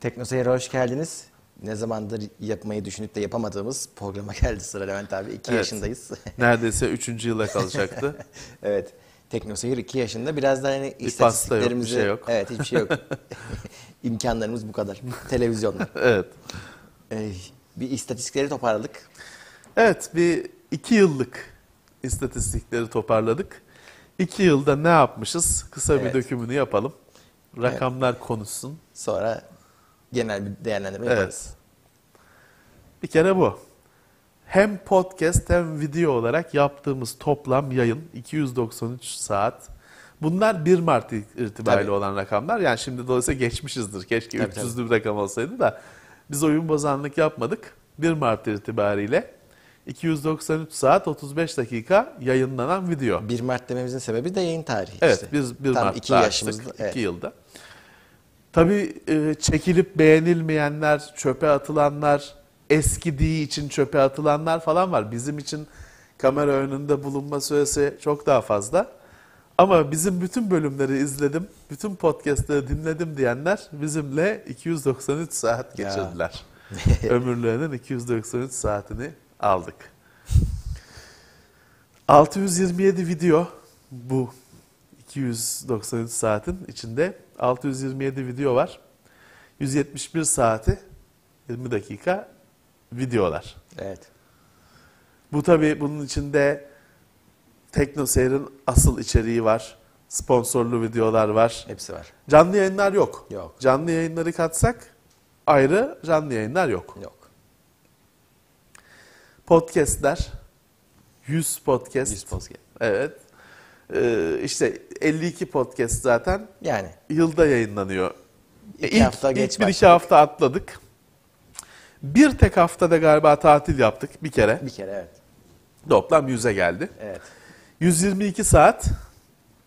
Teknoseyir'e hoş geldiniz. Ne zamandır yapmayı düşünüp de yapamadığımız programa geldi sıra Levent abi. 2 Evet. yaşındayız. Neredeyse üçüncü yıla kalacaktı. evet. Teknoseyir 2 yaşında. Biraz da hani yok, bir istatistiklerimizi... şey yok. Evet hiçbir şey yok. İmkanlarımız bu kadar. Televizyonlar. evet. Ee, bir istatistikleri toparladık. Evet bir iki yıllık istatistikleri toparladık. İki yılda ne yapmışız? Kısa Evet. bir dökümünü yapalım. Rakamlar konuşsun. Sonra genel bir değerlendirme Evet. yaparız. Bir kere bu. Hem podcast hem video olarak yaptığımız toplam yayın 293 saat. Bunlar 1 Mart itibariyle Tabii. olan rakamlar. Yani şimdi dolayısıyla geçmişizdir. Keşke Tabii, 300'lü bir rakam olsaydı da. Biz oyun bozanlık yapmadık. 1 Mart itibariyle 293 saat 35 dakika yayınlanan video. 1 Mart dememizin sebebi de yayın tarihi Evet işte. biz 1 Tam Mart'ta iki açtık. yaşımızda, 2 evet. yılda. Tabii e, çekilip beğenilmeyenler, çöpe atılanlar, eskidiği için çöpe atılanlar falan var. Bizim için kamera önünde bulunma süresi çok daha fazla. Ama bizim bütün bölümleri izledim, bütün podcastleri dinledim diyenler bizimle 293 saat geçirdiler. Ömürlerinin 293 saatini aldık. 627 video bu 293 saatin içinde 627 video var. 171 saati 20 dakika videolar. Evet. Bu tabi bunun içinde TeknoSeyir'in asıl içeriği var. Sponsorlu videolar var. Hepsi var. Canlı yayınlar yok. Yok. Canlı yayınları katsak ayrı canlı yayınlar yok. Yok. Podcastler 100 podcast. 100 podcast. Evet. Ee, işte 52 podcast zaten Yani yılda yayınlanıyor. İki ilk, hafta geç ilk bir iki hafta atladık. Bir tek haftada galiba tatil yaptık bir kere. bir kere evet. Toplam 100'e geldi. Evet. 122 saat.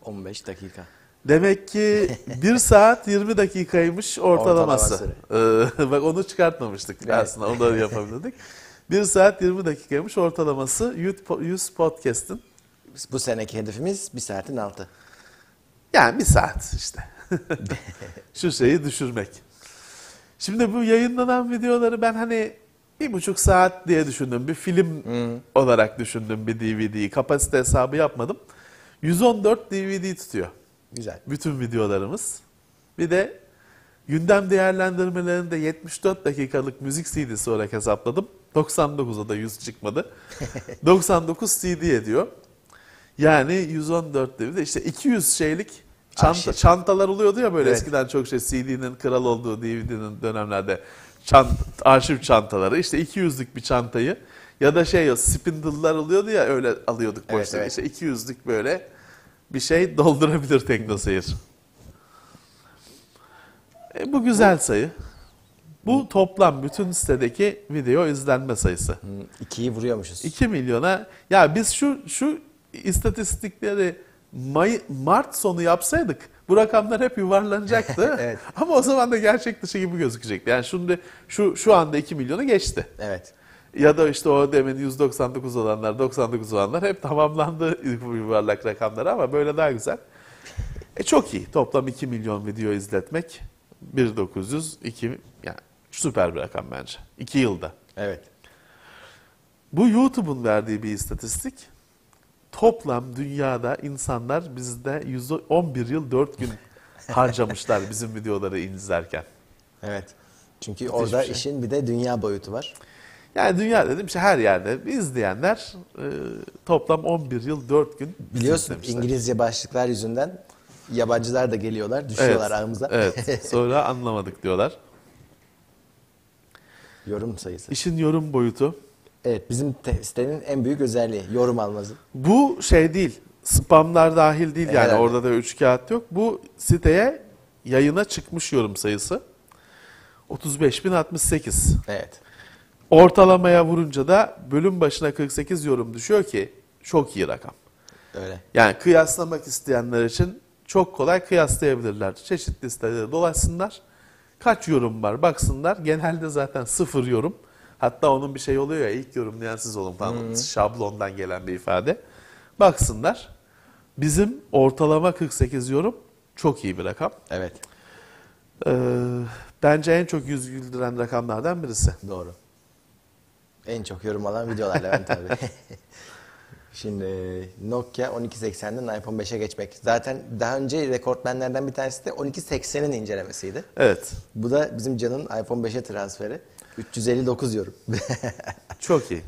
15 dakika. Demek ki 1 saat 20 dakikaymış ortalaması. Ortalama Ee, bak onu çıkartmamıştık Evet. aslında onu da yapabilirdik. 1 saat 20 dakikaymış ortalaması 100 podcast'in. Bu seneki hedefimiz bir saatin altı. Yani bir saat işte. Şu şeyi düşürmek. Şimdi bu yayınlanan videoları ben hani bir buçuk saat diye düşündüm. Bir film olarak düşündüm bir DVD'yi. Kapasite hesabı yapmadım. 114 DVD tutuyor Güzel. bütün videolarımız. Bir de gündem değerlendirmelerinde 74 dakikalık müzik CD'si olarak hesapladım. 99'a da 100 çıkmadı. 99 CD ediyor. Yani 114 DVD işte 200 şeylik çanta, Arşiv. çantalar oluyordu ya böyle Evet. eskiden çok şey CD'nin kral olduğu DVD'nin dönemlerde çant, arşiv çantaları işte 200'lük bir çantayı ya da şey o spindle'lar oluyordu ya öyle alıyorduk Evet, boşta evet. işte 200'lük böyle bir şey doldurabilir teknoseyir. E, bu güzel sayı. Bu toplam bütün sitedeki video izlenme sayısı. Hı, İkiyi vuruyormuşuz. 2 milyona ya biz şu şu istatistikleri May, Mart sonu yapsaydık bu rakamlar hep yuvarlanacaktı. Evet. Ama o zaman da gerçek dışı gibi gözükecekti. Yani şimdi şu şu anda 2 milyonu geçti. Evet. Ya da işte o demin 199 olanlar, 99 olanlar hep tamamlandı yuvarlak rakamlar ama böyle daha güzel. E çok iyi. Toplam 2 milyon video izletmek 1900 2 yani süper bir rakam bence. 2 yılda. Evet. Bu YouTube'un verdiği bir istatistik. Toplam dünyada insanlar bizde 111 yıl 4 gün harcamışlar bizim videoları izlerken. Evet. Çünkü Müthiş orada şey. işin bir de dünya boyutu var. Yani dünya dedim işte her yerde izleyenler e, toplam 11 yıl 4 gün Biliyorsun izlemişler. İngilizce başlıklar yüzünden yabancılar da geliyorlar, düşüyorlar aramıza. Evet. Sonra anlamadık diyorlar. Yorum sayısı. İşin yorum boyutu. Evet, bizim te- sitenin en büyük özelliği yorum alması. Bu şey değil. Spamlar dahil değil yani Herhalde. orada da üç kağıt yok. Bu siteye yayına çıkmış yorum sayısı 35.068. Evet. Ortalamaya vurunca da bölüm başına 48 yorum düşüyor ki çok iyi rakam. Öyle. Yani kıyaslamak isteyenler için çok kolay kıyaslayabilirler. Çeşitli sitelere dolaşsınlar. Kaç yorum var baksınlar. Genelde zaten sıfır yorum. Hatta onun bir şey oluyor ya ilk yorumlayan siz olun falan. Şablondan gelen bir ifade. Baksınlar. Bizim ortalama 48 yorum çok iyi bir rakam. Evet. Ee, bence en çok yüz güldüren rakamlardan birisi. Doğru. En çok yorum alan videolar Levent abi. Şimdi Nokia 1280'den iPhone 5'e geçmek. Zaten daha önce rekortmenlerden bir tanesi de 1280'in incelemesiydi. Evet. Bu da bizim Can'ın iPhone 5'e transferi. 359 yorum. Çok iyi.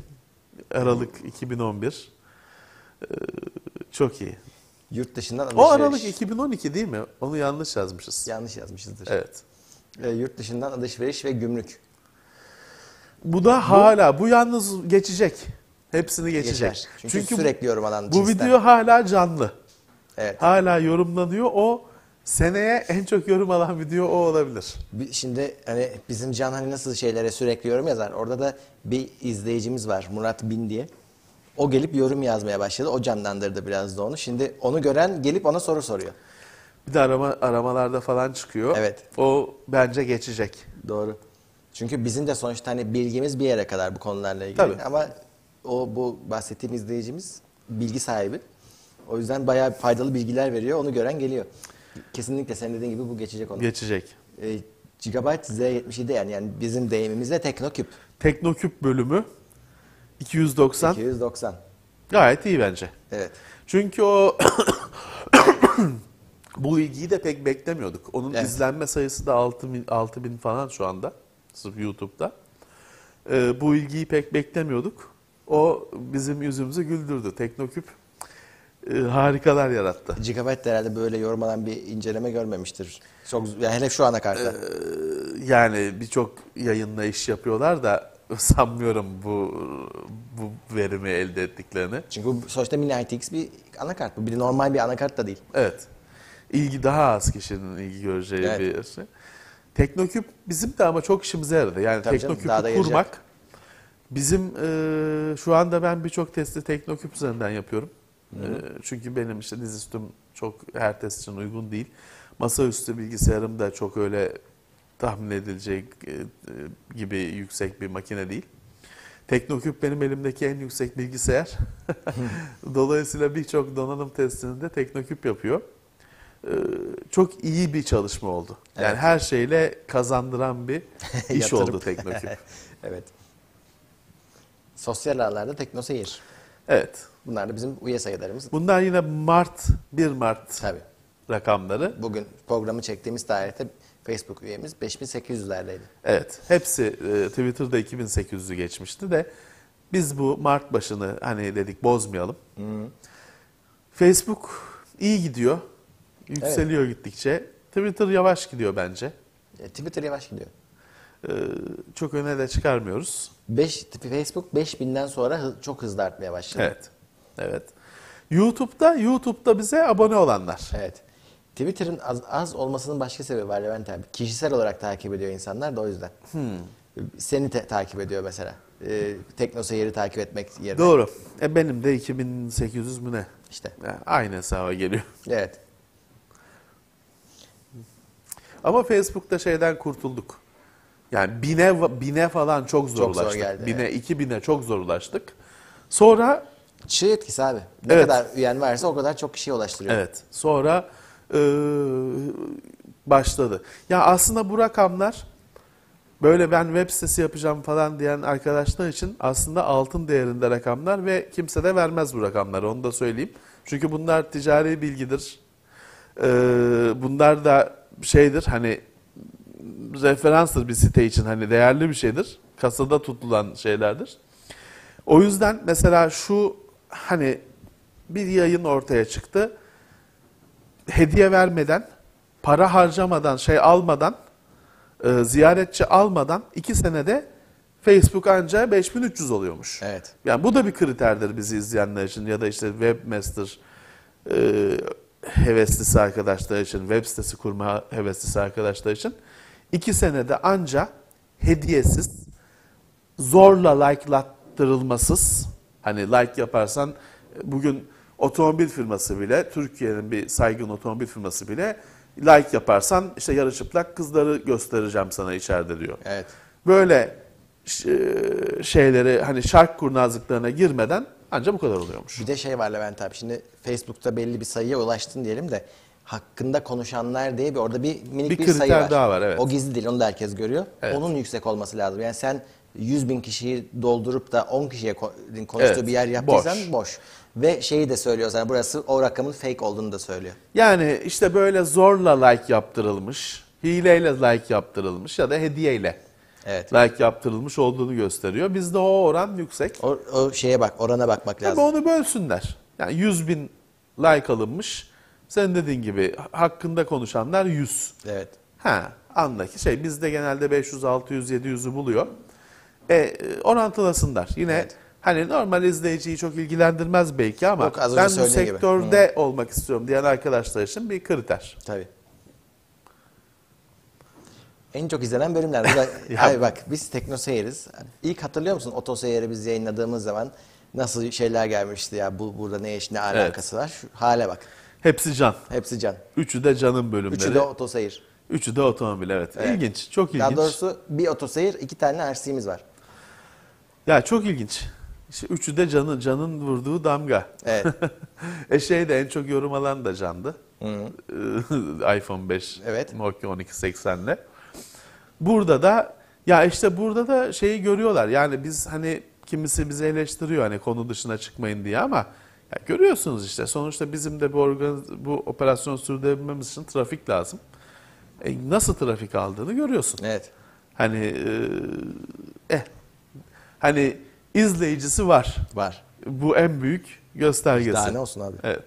Aralık 2011. Ee, çok iyi. Yurt dışından O alışveriş. Aralık 2012 değil mi? Onu yanlış yazmışız. Yanlış yazmışızdır. Evet. Ee, yurt dışından alışveriş ve gümrük. Bu da hala, bu yalnız geçecek. Hepsini geçecek. Geçer. Çünkü, sürekli yorum alan bu cinsten. video hala canlı. Evet. Hala yorumlanıyor. O seneye en çok yorum alan video o olabilir. Şimdi hani bizim Can hani nasıl şeylere sürekli yorum yazar. Orada da bir izleyicimiz var Murat Bin diye. O gelip yorum yazmaya başladı. O canlandırdı biraz da onu. Şimdi onu gören gelip ona soru soruyor. Bir de arama aramalarda falan çıkıyor. Evet. O bence geçecek. Doğru. Çünkü bizim de sonuçta hani bilgimiz bir yere kadar bu konularla ilgili. Tabii. Ama o bu bahsettiğim izleyicimiz bilgi sahibi. O yüzden bayağı faydalı bilgiler veriyor. Onu gören geliyor. Kesinlikle senin dediğin gibi bu geçecek onu. Geçecek. e, Gigabyte Z77 yani, yani bizim deyimimizle Teknoküp. Teknoküp bölümü 290 290. gayet iyi bence. Evet. Çünkü o bu ilgiyi de pek beklemiyorduk. Onun Evet. izlenme sayısı da 6000 6000 falan şu anda sırf YouTube'da. Ee, bu ilgiyi pek beklemiyorduk. O bizim yüzümüzü güldürdü. Teknoküp e, harikalar yarattı. Gigabyte de herhalde böyle yorum alan bir inceleme görmemiştir. Çok yani hele şu ana kartta. Ee, Yani birçok yayınla iş yapıyorlar da sanmıyorum bu bu verimi elde ettiklerini. Çünkü bu sonuçta mini ITX bir anakart bu. Bir de normal bir anakart da değil. Evet. İlgi daha az kişinin ilgi göreceği Evet. bir şey. Teknoküp bizim de ama çok işimize yaradı. Yani Tabii canım, Teknoküp'ü yarayacak. kurmak bizim e, şu anda ben birçok testi Teknoküp üzerinden yapıyorum. E, çünkü benim işte dizüstüm çok her test için uygun değil. Masaüstü bilgisayarım da çok öyle tahmin edilecek e, e, gibi yüksek bir makine değil. Teknoküp benim elimdeki en yüksek bilgisayar. Dolayısıyla birçok donanım testini de Teknoküp yapıyor. Ee, Çok iyi bir çalışma oldu. Yani Evet. her şeyle kazandıran bir iş oldu Teknoküp. evet. Sosyal ağlarda Teknoseyir. Evet. Bunlar da bizim üye sayılarımız. Bunlar yine Mart, 1 Mart Tabii. rakamları. Bugün programı çektiğimiz tarihte Facebook üyemiz 5800'lerdeydi. Evet. Hepsi e, Twitter'da 2800'ü geçmişti de biz bu Mart başını hani dedik bozmayalım. Facebook iyi gidiyor. Yükseliyor gittikçe. Twitter yavaş gidiyor bence. E, Twitter yavaş gidiyor. Ee, çok öne de çıkarmıyoruz. 5, Facebook 5000'den sonra hı- çok hızlı artmaya başladı. Evet. Evet. YouTube'da YouTube'da bize abone olanlar. Evet. Twitter'ın az, az olmasının başka sebebi var Levent abi. Kişisel olarak takip ediyor insanlar da o yüzden. Seni te- takip ediyor mesela. Ee, Teknoseyir'i takip etmek yerine. Doğru. E benim de 2800 mü ne? İşte. Yani aynı hesaba geliyor. Evet. Ama Facebook'ta şeyden kurtulduk. Yani bine bine falan çok zor Çok zor geldi, bine, evet. iki bine çok zor ulaştık. Sonra Çığ etkisi abi. Ne Evet. kadar üyen varsa o kadar çok kişiye ulaştırıyor. Evet. Sonra e, başladı. Ya aslında bu rakamlar böyle ben web sitesi yapacağım falan diyen arkadaşlar için aslında altın değerinde rakamlar ve kimse de vermez bu rakamları onu da söyleyeyim. Çünkü bunlar ticari bilgidir. E, bunlar da şeydir hani referanstır bir site için hani değerli bir şeydir. Kasada tutulan şeylerdir. O yüzden mesela şu hani bir yayın ortaya çıktı. Hediye vermeden, para harcamadan, şey almadan, e, ziyaretçi almadan iki senede Facebook anca 5300 oluyormuş. Evet. Yani bu da bir kriterdir bizi izleyenler için ya da işte webmaster e, heveslisi arkadaşlar için, web sitesi kurma heveslisi arkadaşlar için iki senede anca hediyesiz, zorla like'lattırılmasız, hani like yaparsan e, bugün otomobil firması bile, Türkiye'nin bir saygın otomobil firması bile like yaparsan işte yarı çıplak kızları göstereceğim sana içeride diyor. Evet. Böyle ş- şeyleri hani şark kurnazlıklarına girmeden ancak bu kadar oluyormuş. Bir de şey var Levent abi. Şimdi Facebook'ta belli bir sayıya ulaştın diyelim de hakkında konuşanlar diye bir orada bir minik Bir bir, sayı kriter var. daha var, evet. O gizli değil onu da herkes görüyor. Evet. Onun yüksek olması lazım. Yani sen 100 bin kişiyi doldurup da 10 kişiye ko- konuştuğu Evet, bir yer yaptıysan boş. boş. Ve şeyi de söylüyor sana burası o rakamın fake olduğunu da söylüyor. Yani işte böyle zorla like yaptırılmış, hileyle like yaptırılmış ya da hediyeyle Evet. like yaptırılmış olduğunu gösteriyor. Bizde o oran yüksek. O, o şeye bak orana bakmak Tabii lazım. onu bölsünler. Yani 100 bin like alınmış. Sen dediğin gibi hakkında konuşanlar 100. Evet. Ha, andaki şey bizde genelde 500, 600, 700'ü buluyor. E, orantılasınlar. Yine Evet. hani normal izleyiciyi çok ilgilendirmez belki ama Yok, ben bu söylediğin gibi. sektörde olmak istiyorum diyen arkadaşlar için bir kriter. Tabii. En çok izlenen bölümler. Hayır bak biz Tekno Seyir'iz. İlk hatırlıyor musun Oto Seyir'i biz yayınladığımız zaman nasıl şeyler gelmişti ya bu burada ne iş ne alakası var. Şu hale bak. Hepsi can. Hepsi can. Üçü de canın bölümleri. Üçü de Oto Seyir. Üçü de otomobil evet. Evet. İlginç, çok ilginç. Daha doğrusu bir Oto Seyir iki tane RC'miz var. Ya çok ilginç. İşte üçü de canın canın vurduğu damga. Evet. e şey de en çok yorum alan da candı. iPhone 5 Evet. Nokia 1280'le. Burada da ya işte burada da şeyi görüyorlar. Yani biz hani kimisi bizi eleştiriyor hani konu dışına çıkmayın diye ama ya görüyorsunuz işte sonuçta bizim de bu organ, bu operasyon sürdürebilmemiz için trafik lazım. E, nasıl trafik aldığını görüyorsun. Evet. Hani e, eh hani izleyicisi var. Var. Bu en büyük göstergesi. Daha ne olsun abi. Evet.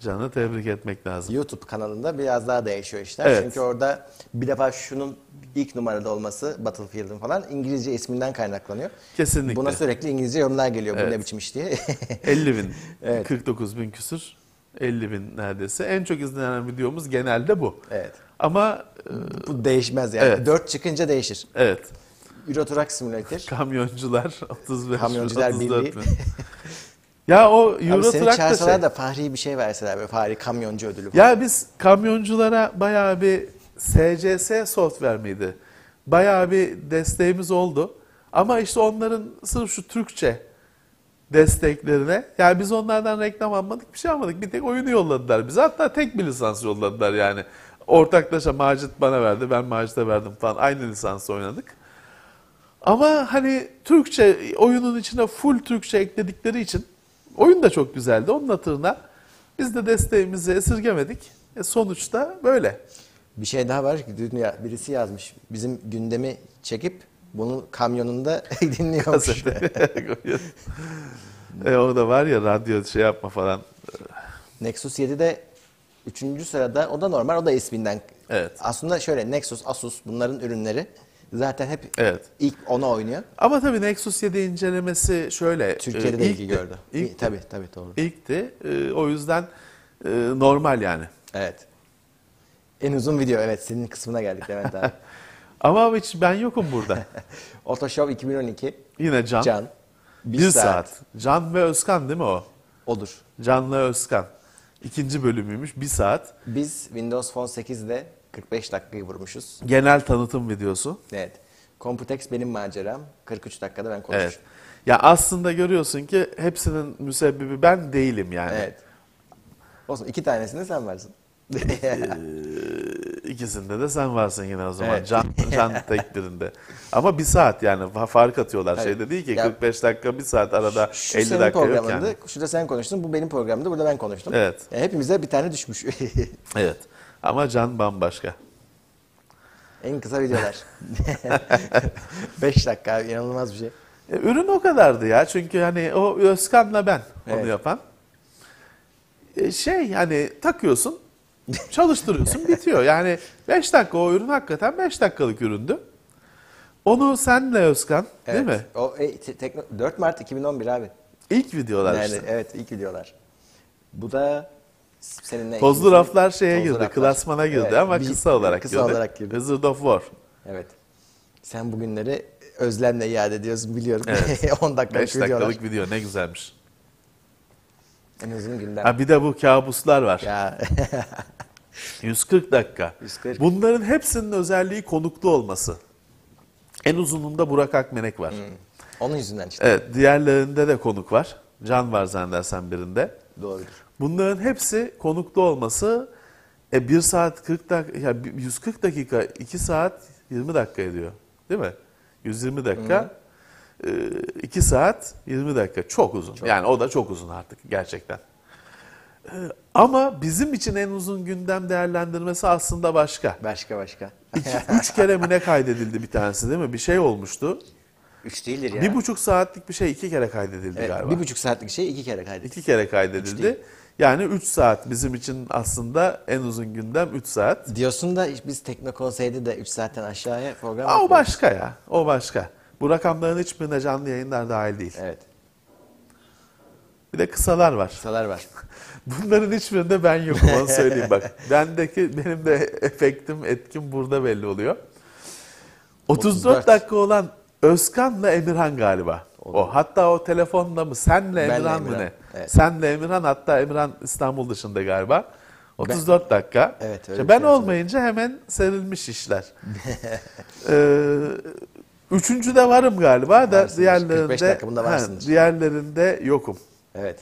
Canı tebrik etmek lazım. YouTube kanalında biraz daha değişiyor işler. Evet. Çünkü orada bir defa şunun ilk numarada olması Battlefield'ın falan İngilizce isminden kaynaklanıyor. Kesinlikle. Buna sürekli İngilizce yorumlar geliyor. Bu Evet. ne biçim iş diye. 50 bin, Evet. 49 bin küsür, 50 bin neredeyse. En çok izlenen videomuz genelde bu. evet. Ama e, Bu değişmez yani. Evet. 4 çıkınca değişir. evet, Euro Truck Simulator. kamyoncular 35 Kamyoncular 34 Birliği. ya o Abi Euro seni Truck da çağırsalar şey. da fahri bir şey verseler böyle fahri kamyoncu ödülü falan. Ya biz kamyonculara bayağı bir SCS software miydi? Bayağı bir desteğimiz oldu. Ama işte onların sırf şu Türkçe desteklerine, yani biz onlardan reklam almadık, bir şey almadık. Bir tek oyunu yolladılar bize. Hatta tek bir lisans yolladılar yani. Ortaklaşa Macit bana verdi, ben Macit'e verdim falan. Aynı lisansla oynadık. Ama hani Türkçe, oyunun içine full Türkçe ekledikleri için oyun da çok güzeldi. Onun hatırına biz de desteğimizi esirgemedik. E sonuçta böyle. Bir şey daha var dünya birisi yazmış. Bizim gündemi çekip bunun kamyonunda dinliyormuş. e o da var ya radyo şey yapma falan. Nexus 7'de 3. sırada o da normal o da isminden. Evet. Aslında şöyle Nexus, Asus bunların ürünleri zaten hep Evet. ilk ona oynuyor. Ama tabii Nexus 7 incelemesi şöyle. Türkiye'de e, de ilgi gördü. İlkti. Tabii tabii doğru. İlkti. E, o yüzden e, normal yani. Evet. En uzun video evet senin kısmına geldik Levent abi. Ama hiç ben yokum burada. Autoshow 2012 Yine Can. Can. Bir, saat. Can ve Özkan değil mi o? Odur. Can'la Özkan. İkinci bölümüymüş. Bir saat. Biz Windows Phone 8'de 45 dakikayı vurmuşuz. Genel tanıtım videosu. Evet. Computex benim maceram. 43 dakikada ben konuşmuşum. Evet. Ya aslında görüyorsun ki hepsinin müsebbibi ben değilim yani. Evet. Olsun iki tanesinde sen varsın. İkisinde de sen varsın yine o zaman. Evet. Can, can tek birinde. Ama bir saat yani fa- fark atıyorlar. Tabii. Şeyde değil ki Ya- 45 dakika bir saat arada Şu 50 senin dakika yok yani. Şurada sen konuştun. Bu benim programımdı. Burada ben konuştum. Evet. Ya hepimize bir tane düşmüş. Evet. Ama can bambaşka. en kısa videolar. 5 dakika inanılmaz bir şey. E, ürün o kadardı ya. Çünkü hani o Özkan'la ben onu Evet. yapan. E, şey hani takıyorsun, çalıştırıyorsun bitiyor. Yani 5 dakika o ürün hakikaten 5 dakikalık üründü. Onu senle Özkan değil mi? O e, te- tekno- 4 Mart 2011 abi. İlk videolar yani işte. evet ilk videolar. Bu da seninle Tozlu ikimizin- raflar şeye Tozlu girdi, raflar. klasmana girdi Evet, ama bir- kısa olarak kısa girdi. olarak girdi. Wizard of War. Evet. Sen bugünleri özlemle iade ediyorsun biliyorum. Evet. 10 dakikalık 5 videolar. dakikalık video ne güzelmiş. En uzun gündem. Ha bir de bu kabuslar var. Ya 140 dakika. 140. Bunların hepsinin özelliği konuklu olması. En uzununda Burak Akmenek var. onun yüzünden işte. Evet, diğerlerinde de konuk var. Can var zannedersen birinde. Doğrudur. Bunların hepsi konuklu olması E 1 saat 40 dakika, ya 140 dakika 2 saat 20 dakika ediyor. Değil mi? 120 dakika 2 saat 20 dakika. Çok uzun. Yani o da çok uzun artık gerçekten. E, Ama bizim için en uzun gündem değerlendirmesi aslında başka. Başka başka. İki, üç kere mi ne kaydedildi bir tanesi değil mi? Bir şey olmuştu. Üç değildir ya. Bir buçuk saatlik bir şey iki kere kaydedildi Evet, galiba. bir buçuk saatlik şey iki kere kaydettik. İki kere kaydedildi. Yani 3 saat bizim için aslında en uzun gündem 3 saat. Diyorsun da biz Teknokonsey'de de 3 saatten aşağıya program Aa, o başka ya. O başka. Bu rakamların hiçbirine canlı yayınlar dahil değil. Evet. Bir de kısalar var. Kısalar var. Bunların hiçbirinde ben yokum onu söyleyeyim bak. Bendeki benim de efektim, etkim burada belli oluyor. 34, 34. dakika olan Özkan'la Emirhan galiba. Olabilir. O hatta o telefonla mı senle Benle Emirhan mı Emirhan, ne? Evet. Senle Emirhan hatta Emirhan İstanbul dışında galiba. 34 dakika. Evet, öyle İşte ben şey olmayınca hemen serilmiş işler. ee, üçüncüde varım galiba da Varsındır. 45 diğerlerinde varsındır. diğerlerinde yokum. Evet.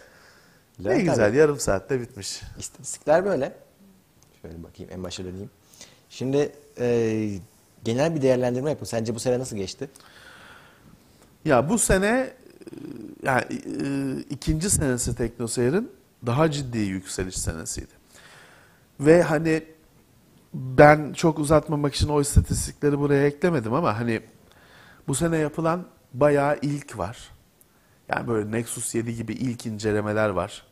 Ne Levent güzel abi, yarım saatte bitmiş. İstatistikler böyle. Şöyle bakayım en başa döneyim. Şimdi e, genel bir değerlendirme yapın. Sence bu sene nasıl geçti? Ya bu sene yani e, ikinci senesi Teknoseyir'in daha ciddi yükseliş senesiydi. Ve hani ben çok uzatmamak için o istatistikleri buraya eklemedim ama hani bu sene yapılan bayağı ilk var. Yani böyle Nexus 7 gibi ilk incelemeler var.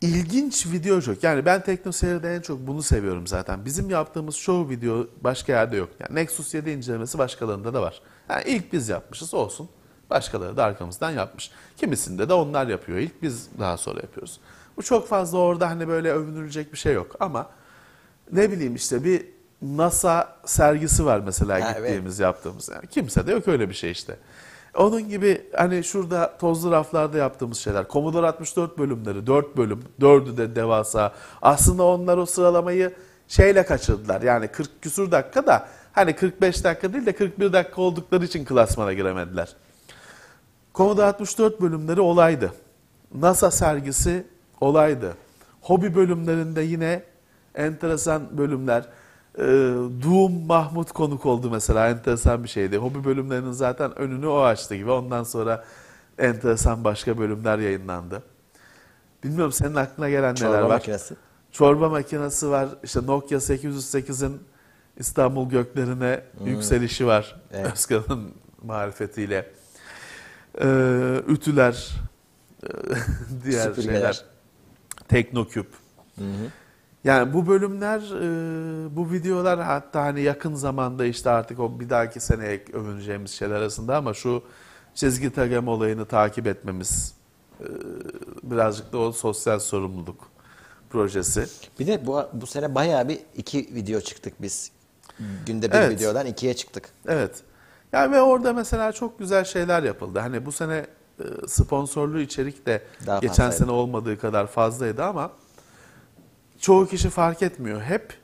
İlginç video çok. Yani ben TeknoSeyir'de en çok bunu seviyorum zaten. Bizim yaptığımız çoğu video başka yerde yok. Yani Nexus 7 incelemesi başkalarında da var. Yani ilk biz yapmışız olsun. Başkaları da arkamızdan yapmış. Kimisinde de onlar yapıyor ilk biz daha sonra yapıyoruz. Bu çok fazla orada hani böyle övünülecek bir şey yok ama ne bileyim işte bir NASA sergisi var mesela Ha, evet. gittiğimiz yaptığımız. Yani kimse de yok öyle bir şey işte. Onun gibi hani şurada tozlu raflarda yaptığımız şeyler. Commodore 64 bölümleri, 4 bölüm, 4'ü de devasa. Aslında onlar o sıralamayı şeyle kaçırdılar. Yani 40 küsur dakika da hani 45 dakika değil de 41 dakika oldukları için klasmana giremediler. Commodore 64 bölümleri olaydı. NASA sergisi olaydı. Hobi bölümlerinde yine enteresan bölümler. Ee, Doom Mahmut konuk oldu mesela enteresan bir şeydi. Hobi bölümlerinin zaten önünü o açtı gibi. Ondan sonra enteresan başka bölümler yayınlandı. Bilmiyorum senin aklına gelen Çorba neler var? makinesi. Çorba makinesi var. İşte Nokia 808'in İstanbul göklerine yükselişi var. Hmm. Evet. Özkan'ın marifetiyle. Ee, ütüler, e, diğer Süpürgeler. şeyler. Teknoküp. Yani bu bölümler, e, bu videolar hatta hani yakın zamanda işte artık o bir dahaki seneye övüneceğimiz şeyler arasında ama şu çizgi tagem olayını takip etmemiz e, birazcık da o sosyal sorumluluk projesi. Bir de bu, bu sene bayağı bir iki video çıktık biz. Günde bir Evet. videodan ikiye çıktık. Evet. Yani ve orada mesela çok güzel şeyler yapıldı. Hani bu sene e, sponsorlu içerik de Daha geçen fazlaydı. sene olmadığı kadar fazlaydı ama çoğu kişi fark etmiyor. Hep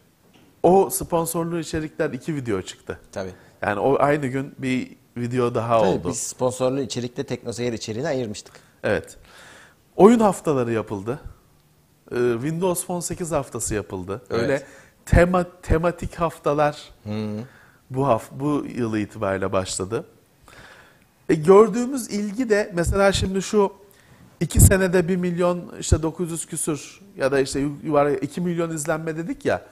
o sponsorlu içerikler iki video çıktı. Tabii. Yani o aynı gün bir video daha Tabii oldu. biz sponsorlu içerikte Teknoseyir içeriğini ayırmıştık. Evet. Oyun haftaları yapıldı. Ee, Windows Phone 8 haftası yapıldı. Öyle Evet. tema tematik haftalar bu haf bu yıl itibariyle başladı. E, gördüğümüz ilgi de mesela şimdi şu iki senede 1 milyon işte 900 küsür ya da işte yuvarlak 2 milyon izlenme dedik ya.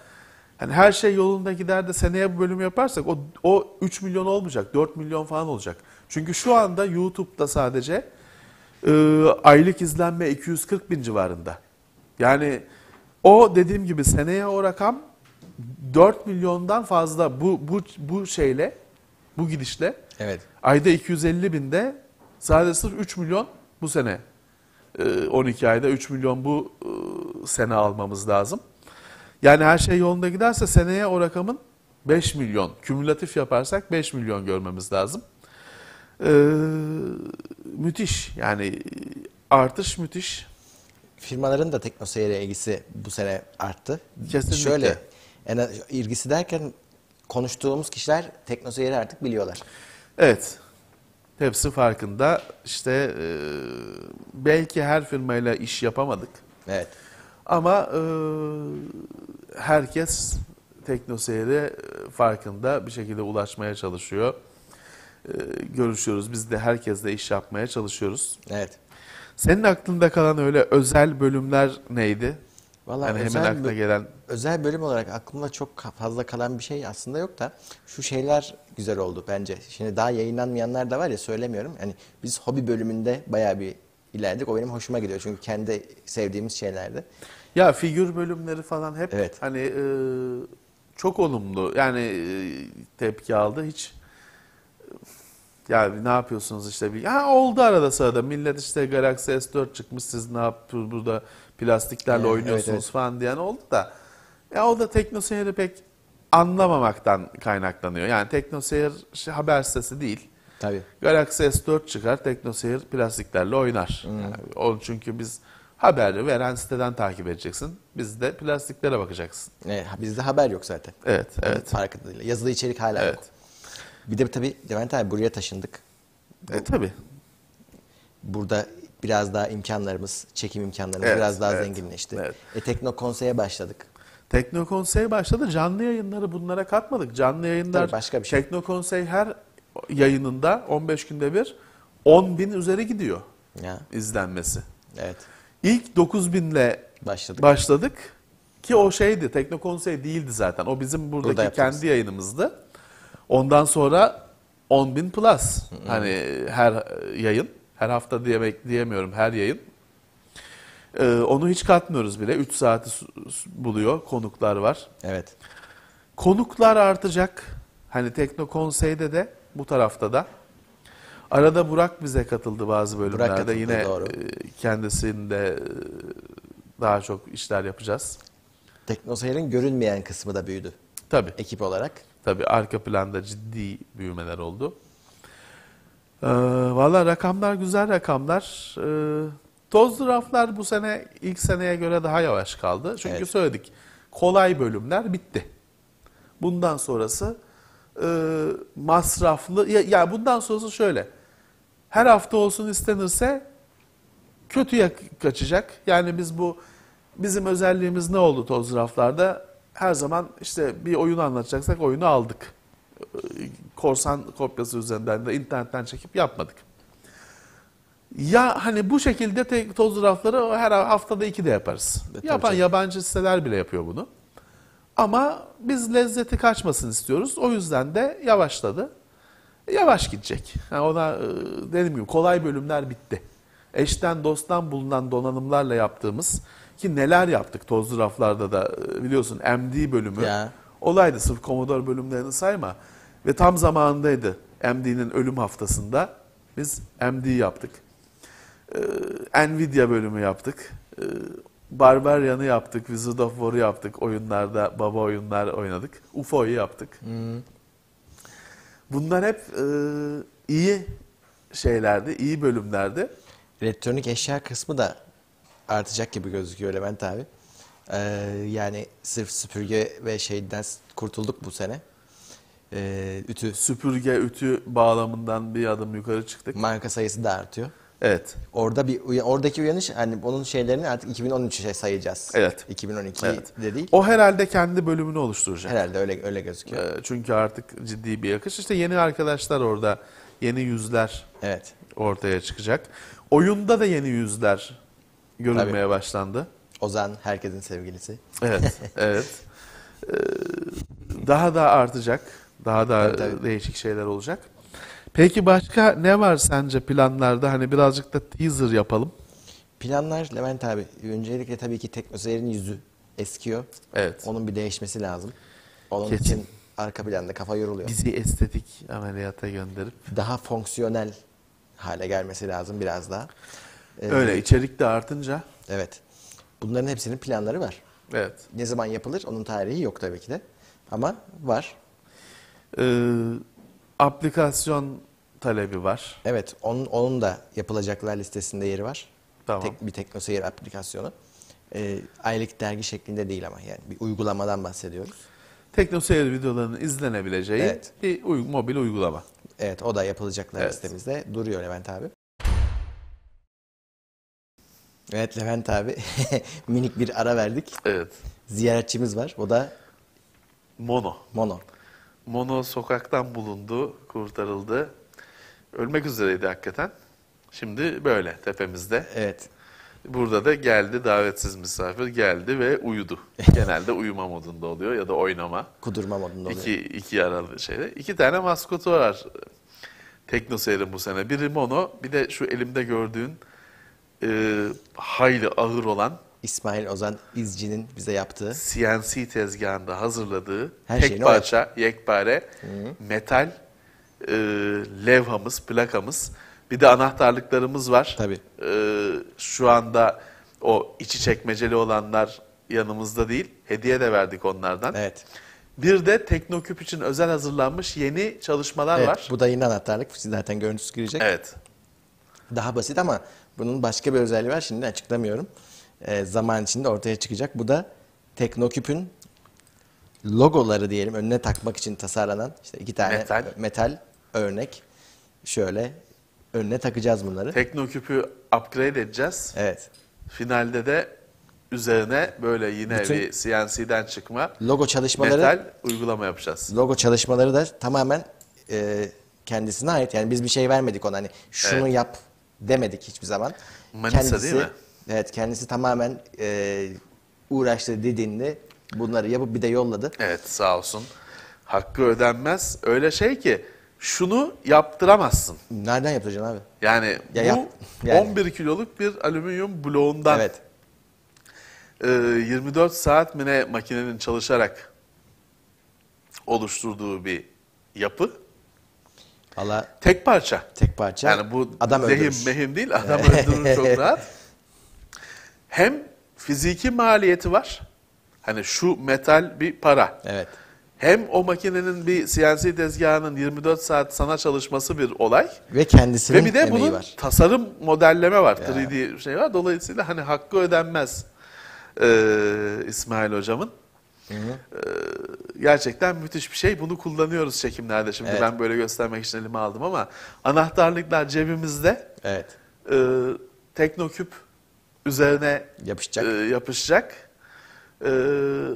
Hani her şey yolunda gider de seneye bu bölümü yaparsak o, o 3 milyon olmayacak 4 milyon falan olacak. Çünkü şu anda YouTube'da sadece e, aylık izlenme 240 bin civarında. Yani o dediğim gibi seneye o rakam 4 milyondan fazla bu bu bu şeyle bu gidişle Evet. ayda 250 binde sadece sırf 3 milyon bu sene e, 12 ayda 3 milyon bu e, sene almamız lazım. Yani her şey yolunda giderse seneye o rakamın 5 milyon kümülatif yaparsak 5 milyon görmemiz lazım. E, müthiş yani artış müthiş. Firmaların da Teknoseyir'e ilgisi bu sene arttı. Kesinlikle. Şöyle, az- ilgisi derken konuştuğumuz kişiler Teknoseyir'i artık biliyorlar. Evet. Hepsi farkında. İşte e, belki her firmayla iş yapamadık. Evet. Ama e, herkes teknoseyre e, farkında bir şekilde ulaşmaya çalışıyor. E, görüşüyoruz. Biz de herkesle iş yapmaya çalışıyoruz. Evet. Senin aklında kalan öyle özel bölümler neydi? Vallahi Yani hemen özel aklına bö- gelen özel bölüm olarak aklımda çok fazla kalan bir şey aslında yok da şu şeyler güzel oldu bence. Şimdi daha yayınlanmayanlar da var ya söylemiyorum. Hani biz hobi bölümünde bayağı bir ilerledik. O benim hoşuma gidiyor çünkü kendi sevdiğimiz şeylerdi. Ya figür bölümleri falan hep Evet. hani e, çok olumlu yani e, tepki aldı hiç e, ya ne yapıyorsunuz işte bir ha oldu arada sırada millet işte Galaxy S4 çıkmış siz ne yapıyorsunuz burada plastiklerle Evet, oynuyorsunuz evet, evet. falan diyen oldu da ya o da teknoseyri pek anlamamaktan kaynaklanıyor. Yani teknoseyir şey, haber sitesi değil. Tabii. Galaxy S4 çıkar, TeknoSeyir plastiklerle oynar. Hmm. Yani o çünkü biz haberi veren siteden takip edeceksin. Biz de plastiklere bakacaksın. Ne, bizde haber yok zaten. Evet, evet. Farkındayla. Yazılı içerik hala Evet. yok. Bir de tabii Levent abi buraya taşındık. E, tabii. Burada biraz daha imkanlarımız, çekim imkanlarımız Evet, biraz daha evet, zenginleşti. evet. E Tekno Konsey'e başladık. Teknokonsey başladı. Canlı yayınları bunlara katmadık. Canlı yayınlar Tabii başka bir şey. Teknokonsey her yayınında 15 günde bir 10 bin üzeri gidiyor Ya izlenmesi. evet. İlk 9 binle Başladık. başladık ki o şeydi Teknokonsey değildi zaten. O bizim buradaki Burada kendi yayınımızdı. Ondan sonra 10 bin plus. Hani her yayın, her hafta diyemek diyemiyorum her yayın. Ee, onu hiç katmıyoruz bile. 3 saati buluyor. Konuklar var. Evet. Konuklar artacak. Hani Teknokonsey'de de bu tarafta da. Arada Burak bize katıldı bazı bölümlerde. katıldı, Yine doğru. e, kendisinde e, daha çok işler yapacağız. Teknoseyir'in görünmeyen kısmı da büyüdü Tabii. ekip olarak. Tabii arka planda ciddi büyümeler oldu. Ee, Valla rakamlar güzel rakamlar. Ee, tozlu raflar bu sene ilk seneye göre daha yavaş kaldı. Çünkü Evet. söyledik kolay bölümler bitti. Bundan sonrası e, masraflı ya, ya bundan sonrası şöyle. Her hafta olsun istenirse kötüye kaçacak. Yani biz bu bizim özelliğimiz ne oldu toz raflarda? Her zaman işte bir oyunu anlatacaksak oyunu aldık. Korsan kopyası üzerinden de internetten çekip yapmadık. Ya hani bu şekilde tek toz rafları her haftada iki de yaparız. E, tabii Yapan canım. yabancı siteler bile yapıyor bunu. Ama biz lezzeti kaçmasın istiyoruz. O yüzden de yavaşladı. Yavaş gidecek. Yani ona e, dediğim gibi kolay bölümler bitti. Eşten dosttan bulunan donanımlarla yaptığımız ki neler yaptık tozlu raflarda da e, biliyorsun MD bölümü Ya. olaydı sırf Commodore bölümlerini sayma. Ve tam zamanındaydı MD'nin ölüm haftasında biz MD yaptık. Ee, Nvidia bölümü yaptık. Ee, Barbarian'ı yaptık, Wizard of War'ı yaptık. Oyunlarda baba oyunlar oynadık. UFO'yu yaptık. Bunlar hep e, iyi şeylerdi, iyi bölümlerdi. Elektronik eşya kısmı da artacak gibi gözüküyor Levent abi. Ee, yani sırf süpürge ve şeyden kurtulduk bu sene. Ee, ütü Süpürge, ütü bağlamından bir adım yukarı çıktık. marka sayısı da artıyor. Evet. Orada bir oradaki uyanış hani onun şeylerini artık 2013'e sayacağız. Evet. 2012 Evet. de değil. O herhalde kendi bölümünü oluşturacak. Herhalde öyle öyle gözüküyor. Ee, Çünkü artık ciddi bir yakış. İşte yeni arkadaşlar orada, yeni yüzler Evet. ortaya çıkacak. Oyunda da yeni yüzler görülmeye başlandı. Ozan herkesin sevgilisi. Evet, evet. Ee, daha da artacak. Daha da tabii. değişik şeyler olacak. Peki başka ne var sence planlarda? Hani birazcık da teaser yapalım. Planlar Levent abi. Öncelikle tabii ki teknoseyrin yüzü eskiyor. Evet. Onun bir değişmesi lazım. Onun Kesin. için arka planda kafa yoruluyor. Bizi estetik ameliyata gönderip. Daha fonksiyonel hale gelmesi lazım biraz daha. Ee, Öyle içerik de artınca. Evet. Bunların hepsinin planları var. Evet. Ne zaman yapılır onun tarihi yok tabii ki de. Ama var. Ee, aplikasyon talebi var. Evet onun, onun da yapılacaklar listesinde yeri var. Tamam. Tek, bir teknoseyir aplikasyonu. Ee, aylık dergi şeklinde değil ama yani bir uygulamadan bahsediyoruz. Teknoseyir videolarının izlenebileceği Evet. bir uy- mobil uygulama. Evet o da yapılacaklar Evet. listemizde duruyor Levent abi. Evet Levent abi minik bir ara verdik. Evet. Ziyaretçimiz var. O da Mono. Mono. Mono sokaktan bulundu, kurtarıldı. Ölmek üzereydi hakikaten. Şimdi böyle tepemizde. Evet. Burada da geldi davetsiz misafir geldi ve uyudu. Genelde uyuma modunda oluyor ya da oynama. Kudurma modunda oluyor. İki, iki yaralı şeyde. İki tane maskotu var Tekno Seyir'in bu sene. Biri Mono, bir de şu elimde gördüğün e, hayli ağır olan İsmail Ozan İzci'nin bize yaptığı. CNC tezgahında hazırladığı Her tek parça, yekpare, metal e, levhamız, plakamız. Bir de anahtarlıklarımız var. Tabii. E, şu anda o içi çekmeceli olanlar yanımızda değil. Hediye de verdik onlardan. Evet. Bir de Teknoküp için özel hazırlanmış yeni çalışmalar evet var. bu da yine anahtarlık. Zaten görüntüsü girecek. Evet. Daha basit ama bunun başka bir özelliği var. Şimdi açıklamıyorum. Ee, zaman içinde ortaya çıkacak. Bu da Teknoküp'ün logoları diyelim önüne takmak için tasarlanan işte iki tane Metal. metal örnek. Şöyle önüne takacağız bunları. Teknoküp'ü upgrade edeceğiz. Evet. Finalde de üzerine böyle yine Bütün- bir CNC'den çıkma Logo çalışmaları metal uygulama yapacağız. logo çalışmaları da tamamen e, kendisine ait. Yani biz bir şey vermedik ona hani şunu Evet. yap demedik hiçbir zaman. Manisa değil mi? Evet kendisi tamamen e, uğraştı dediğinde bunları yapıp bir de yolladı. Evet sağ olsun. Hakkı ödenmez. Öyle şey ki şunu yaptıramazsın. Nereden yapacaksın abi? Yani Ya bu yap- yani. 11 kiloluk bir alüminyum bloğundan Evet. e, 24 saat mi ne makinenin çalışarak oluşturduğu bir yapı. Valla Tek parça. tek parça. Yani bu adam lehim öldürür. mehim değil, adam öldürür çok rahat. Hem fiziki maliyeti var. Hani şu metal bir para. Evet. Hem o makinenin bir CNC tezgahının 24 saat sana çalışması bir olay. Ve kendisinin Ve bir de bunun var. tasarım modelleme var. Ya. 3D şey var. Dolayısıyla hani hakkı ödenmez ee, İsmail hocamın. Ee, gerçekten müthiş bir şey. Bunu kullanıyoruz çekimlerde. Şimdi Evet. ben böyle göstermek için elime aldım ama anahtarlıklar cebimizde. Evet. Ee, Teknoküp üzerine Yapışacak. e, yapışacak. Ee,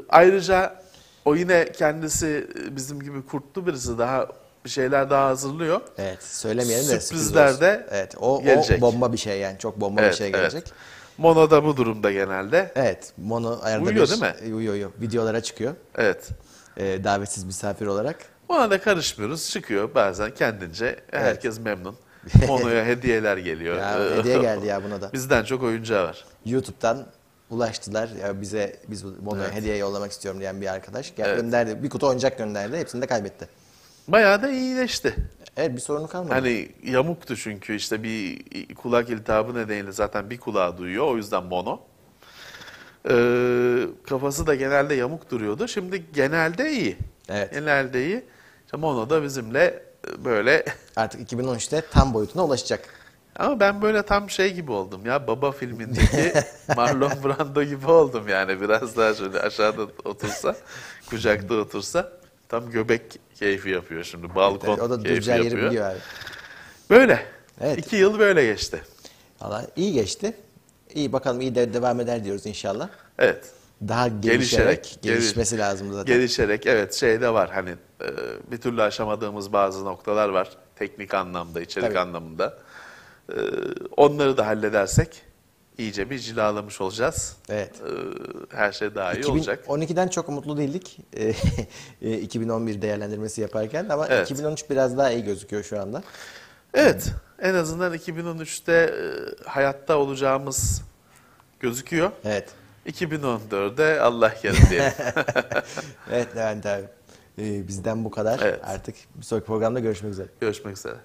ayrıca o yine kendisi e, bizim gibi kurtlu birisi daha bir şeyler daha hazırlıyor. evet. Söylemeyelim de sürpriz sürprizler de Evet. O, gelecek. o bomba bir şey yani. Çok bomba bir şey gelecek. Evet. Mono da bu durumda genelde. Evet. Mono ayarda Uyuyor bir- değil mi? E, Uyuyor uyuyor. Videolara çıkıyor. Evet. E, davetsiz misafir olarak. Ona da karışmıyoruz. Çıkıyor bazen kendince. Herkes memnun. Mono'ya hediyeler geliyor. Ya hediye geldi ya buna da. Bizden çok oyuncağı var. YouTube'dan ulaştılar. Ya bize biz Mono'ya hediye yollamak istiyorum diyen bir arkadaş. Gel, Evet. gönderdi. Bir kutu oyuncak gönderdi. Hepsini de kaybetti. Bayağı da iyileşti. Evet bir sorunu kalmadı. Hani yamuktu çünkü işte bir kulak iltihabı nedeniyle zaten bir kulağı duyuyor. O yüzden mono. Ee, kafası da genelde yamuk duruyordu. Şimdi genelde iyi. Evet. Genelde iyi. İşte mono da bizimle böyle Artık 2013'te tam boyutuna ulaşacak. ama ben böyle tam şey gibi oldum ya baba filmindeki Marlon Brando gibi oldum yani biraz daha şöyle aşağıda otursa kucakta otursa tam göbek keyfi yapıyor şimdi balkon o da keyfi duracağı yeri yapıyor. biliyor abi. Böyle. Evet. İki yıl böyle geçti. Valla iyi geçti. İyi bakalım iyi de devam eder diyoruz inşallah. Evet. Daha gelişerek, Gelişerek, gelişmesi lazım zaten. Gelişerek evet şey de var hani e, bir türlü aşamadığımız bazı noktalar var. Teknik anlamda, içerik Tabii. anlamında. E, onları da halledersek iyice bir cilalamış olacağız. Evet. E, her şey daha iyi olacak. 2012'den çok umutlu değildik. e, e, 2011 değerlendirmesi yaparken ama Evet. 2013 biraz daha iyi gözüküyor şu anda. Evet. En azından 2013'te e, hayatta olacağımız gözüküyor. Evet. 2014'de Allah kerim diyelim. Evet Levent abi. E, bizden bu kadar. Evet. Artık bir sonraki programda görüşmek üzere. Görüşmek üzere.